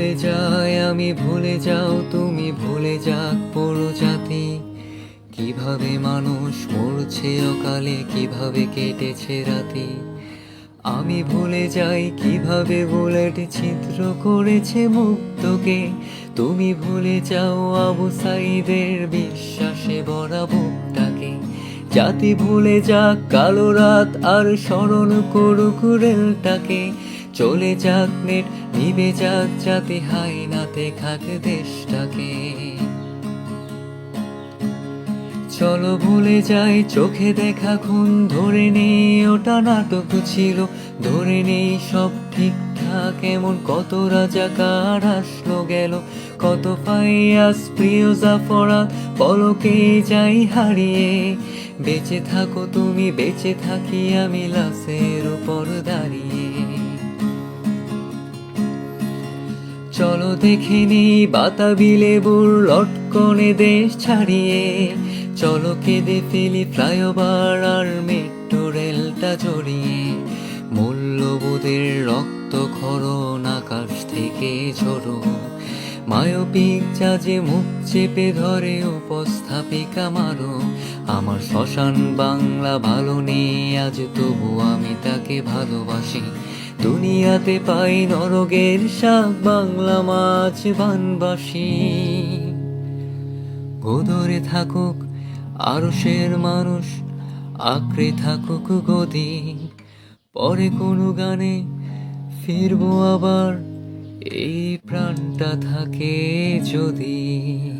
ভুলে যাই আমি ভুলে যাও, তুমি ভুলে যাক পুরো জাতি। কীভাবে মানুষ মরছে অকালে, কীভাবে কেটেছে রাতি। আমি ভুলে যাই, কীভাবে বুলেট ছিদ্র করেছে মুক্তকে। তুমি ভুলে যাও আবু সাইদের বিশ্বাসে ভরা বুকটাকে। জাতি ভুলে যাক, কালো রাত আর স্মরণ করুক রেলটাকে। চলে যাক নেট, নিবে যাক জাতি হাই নাতে খাক দেশটাকে। চলো ভুলে যাই, চোখে দেখা খুন, ধরে নেই ওটা নাটক ছিল। ধরে নেই সব ঠিকঠাক, এমন কত রাজাকার আসলো গেল। কত ফাইয়াস, প্রিয় জাফরা পলকে যাই হারিয়ে। বেঁচে থাকো তুমি, বেঁচে থাকি আমি লাশের চলো দেখে বাতাবি লেবুর লটকনে দেশ ছাড়িয়ে। চলো কেঁদে ফেলি ফ্লাইওভার আর মেট্রো রেলটা জড়িয়ে। মূল্যবোধের রক্ত খরণ আকাশ থেকে ঝরো মায়োপিক চাজে মুখ চেপে ধরে উপস্থাপিকা মারো। আমার শ্মশান বাংলা ভালো নেই, আজ তবু আমি তাকে ভালোবাসি। দুনিয়াতে পাই নরগের শাক, বাংলা মাছ, বানবাসি। গোদরে থাকুক আরশের মানুষ, আঁকড়ে থাকুক গদি। পরে কোনো গানে ফিরবো আবার, এই প্রাণটা থাকে যদি।